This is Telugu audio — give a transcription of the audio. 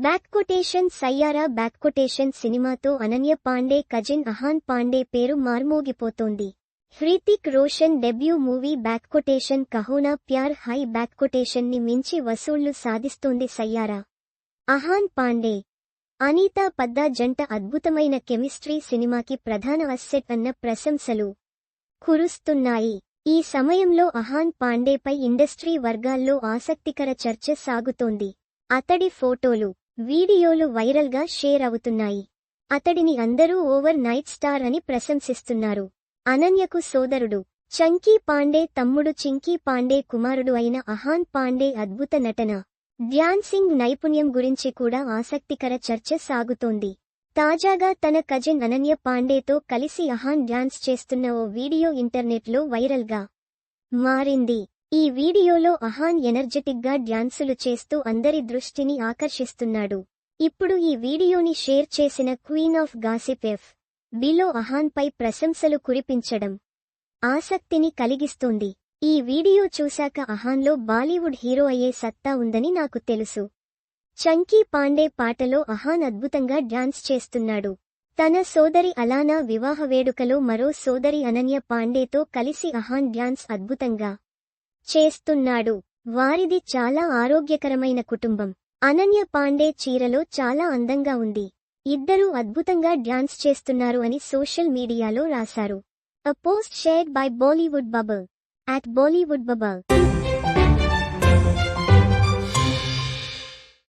Back quotation Saiyaara? Back quotation సినిమాతో అనన్య పాండే కజిన్ అహాన్ పాండే పేరు మార్మోగిపోతోంది. Hrithik Roshan debut movie back quotation Kaho Naa Pyaar Hai back కొటేషన్ని మించి వసూళ్ళు సాధిస్తోంది సయ్యారా? అహాన్ పాండే. అనితా పద్దా జంట అద్భుతమైన కెమిస్ట్రీ సినిమాకి ప్రధాన అస్సెట్ అన్న ప్రశంసలు కురుస్తున్నాయి. ఈ సమయంలో అహాన్ పాండేపై ఇండస్ట్రీ వర్గాల్లో ఆసక్తికర చర్చ సాగుతోంది. అతడి ఫోటోలు వీడియోలు వైరల్గా షేర్ అవుతున్నాయి. అతడిని అందరూ ఓవర్ నైట్ స్టార్ అని ప్రశంసిస్తున్నారు. అనన్యకు సోదరుడు. చంకీ పాండే తమ్ముడు చింకీ పాండే కుమారుడు అయిన అహాన్ పాండే అద్భుత నటన. డ్యాన్సింగ్ నైపుణ్యం గురించి కూడా ఆసక్తికర చర్చ సాగుతోంది. తాజాగా తన కజిన్ అనన్య పాండేతో కలిసి అహాన్ డ్యాన్స్ చేస్తున్న ఓ వీడియో ఇంటర్నెట్లో వైరల్గా మారింది. ఈ వీడియోలో అహాన్ ఎనర్జెటిక్గా డ్యాన్సులు చేస్తూ అందరి దృష్టిని ఆకర్షిస్తున్నాడు. ఇప్పుడు ఈ వీడియోని షేర్ చేసిన queen of gossip F. Below అహాన్పై ప్రశంసలు కురిపించడం ఆసక్తిని కలిగిస్తోంది. ఈ వీడియో చూశాక అహాన్లో బాలీవుడ్ హీరో అయ్యే సత్తా ఉందని నాకు తెలుసు. చంకీ పాండే పాటలో అహాన్ అద్భుతంగా డ్యాన్స్ చేస్తున్నాడు. తన సోదరి అలానా వివాహ వేడుకలో మరో సోదరి అనన్య పాండేతో కలిసి అహాన్ డ్యాన్స్ అద్భుతంగా చేస్తున్నాడు. వారిది చాలా ఆరోగ్యకరమైన కుటుంబం. అనన్య పాండే చీరలో చాలా అందంగా ఉంది. ఇద్దరూ అద్భుతంగా డ్యాన్స్ చేస్తున్నారు అని సోషల్ మీడియాలో రాశారు. A post shared by Bollywood bubble at Bollywood bubble